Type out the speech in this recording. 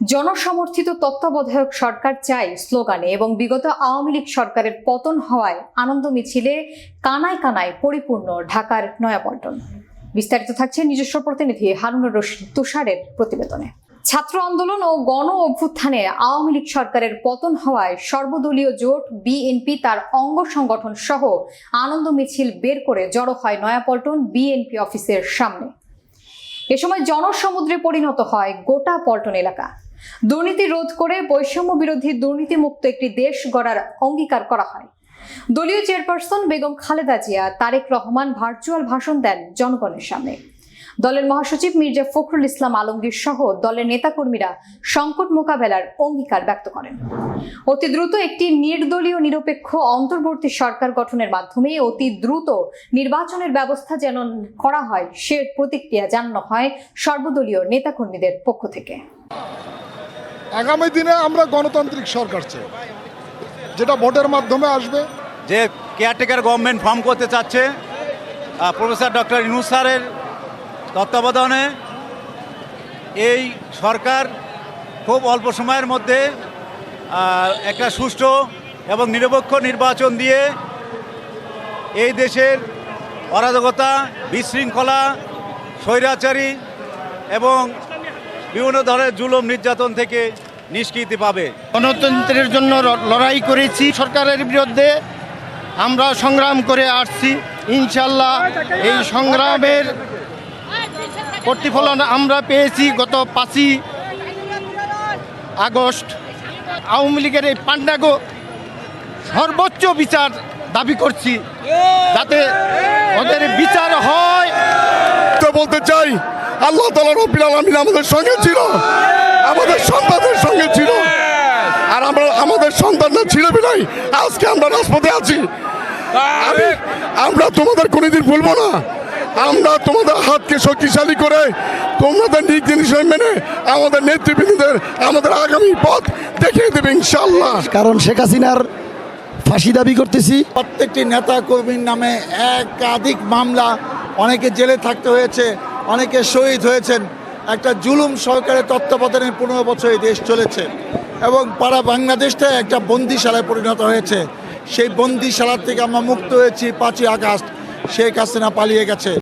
জনসমর্থিত তত্ত্বাবধায়ক সরকার চাই স্লোগানে এবং বিগত আওয়ামী লীগ সরকারের পতন হওয়ায় আনন্দ মিছিলে কানায় কানায় পরিপূর্ণ ঢাকার নয়াপল্টন। বিস্তারিত থাকছে নিজস্ব প্রতিনিধি হারুনুর রশিদ তুষারের প্রতিবেদনে। ছাত্র আন্দোলন ও গণ অভ্যুত্থানে আওয়ামী লীগ সরকারের পতন হওয়ায় সর্বদলীয় জোট, বিএনপি, তার অঙ্গ সংগঠন সহ আনন্দ মিছিল বের করে জড়ো হয় নয়াপল্টন বিএনপি অফিসের সামনে। এ সময় জনসমুদ্রে পরিণত হয় গোটা পল্টন এলাকা। দুর্নীতি রোধ করে বৈষম্য বিরোধী দুর্নীতিমুক্ত একটি দেশ গড়ার অঙ্গীকার করা হয়। দলীয় চেয়ারপারসন বেগম খালেদা জিয়া, তারেক রহমান ভার্চুয়াল ভাষণ দেন জনগণের সামনে। দলের মহাসচিব মির্জা ফখরুল ইসলাম আলমগীর সহ দলের নেতাকর্মীরা সংকট মোকাবেলার অঙ্গীকার ব্যক্ত করেন। অতি দ্রুত একটি নির্দলীয় নিরপেক্ষ অন্তর্বর্তী সরকার গঠনের মাধ্যমে অতি দ্রুত নির্বাচনের ব্যবস্থা যেন করা হয়, সে প্রতিক্রিয়া জানানো হয় সর্বদলীয় নেতাকর্মীদের পক্ষ থেকে। আগামী দিনে আমরা গণতান্ত্রিক সরকার চাই, যেটা ভোটের মাধ্যমে আসবে। যে কেয়ারটেকার গভর্নমেন্ট ফর্ম করতে চাচ্ছে প্রফেসর ডক্টর ইনুস স্যারের তত্ত্বাবধানে এই সরকার খুব অল্প সময়ের মধ্যে একটা সুষ্ঠু এবং নিরপেক্ষ নির্বাচন দিয়ে এই দেশের অরাজকতা, বিশৃঙ্খলা, স্বৈরাচারী এবং বিভিন্ন ধরনের জুলুম নির্যাতন থেকে নিষ্কৃতি পাবে। গণতন্ত্রের জন্য লড়াই করেছি সরকারের বিরুদ্ধে আমরা সংগ্রাম করে আসছি। ইনশাল্লাহ এই সংগ্রামের প্রতিফলন আমরা পেয়েছি গত পাঁচই আগস্ট। আওয়ামী লীগের এই পান্ডাগো সর্বোচ্চ বিচার দাবি করছি যাতে ওদের বিচার হয়। তো বলতে চাই আল্লাহ তালা রব্বিল আলমিন আমাদের সঙ্গে ছিল। আমাদের সন্তানদের সঙ্গে ছিল। আর আমরা আমাদের সন্তানরা ছিল বিলাই আজকে আমরা রাজপথে আছি। আমি- আমরা তোমাদের কোনোদিন ভুলবো না। আমরা তোমাদের হাতকে শক্তিশালী করে তোমাদের নিক জিনিস মেনে আমাদের নেতৃবৃন্দদের আমাদের আগামী পথ দেখিয়ে দেবে ইনশাল্লাহ কারণ শেখ হাসিনার ফাঁসি দাবি করতেছি। প্রত্যেকটি নেতা কর্মীর নামে একাধিক মামলা অনেকে জেলে থাকতে হয়েছে। অনেকে শহীদ হয়েছেন। একটা জুলুম সরকারের তত্ত্বাবধানে পনেরো বছর এই দেশ চলেছে। এবং পাড়া বাংলাদেশটা একটা বন্দিশালায় পরিণত হয়েছে। সেই বন্দিশালার থেকে আমরা মুক্ত হয়েছি পাঁচই আগস্ট। শেখ হাসিনা পালিয়ে গেছে।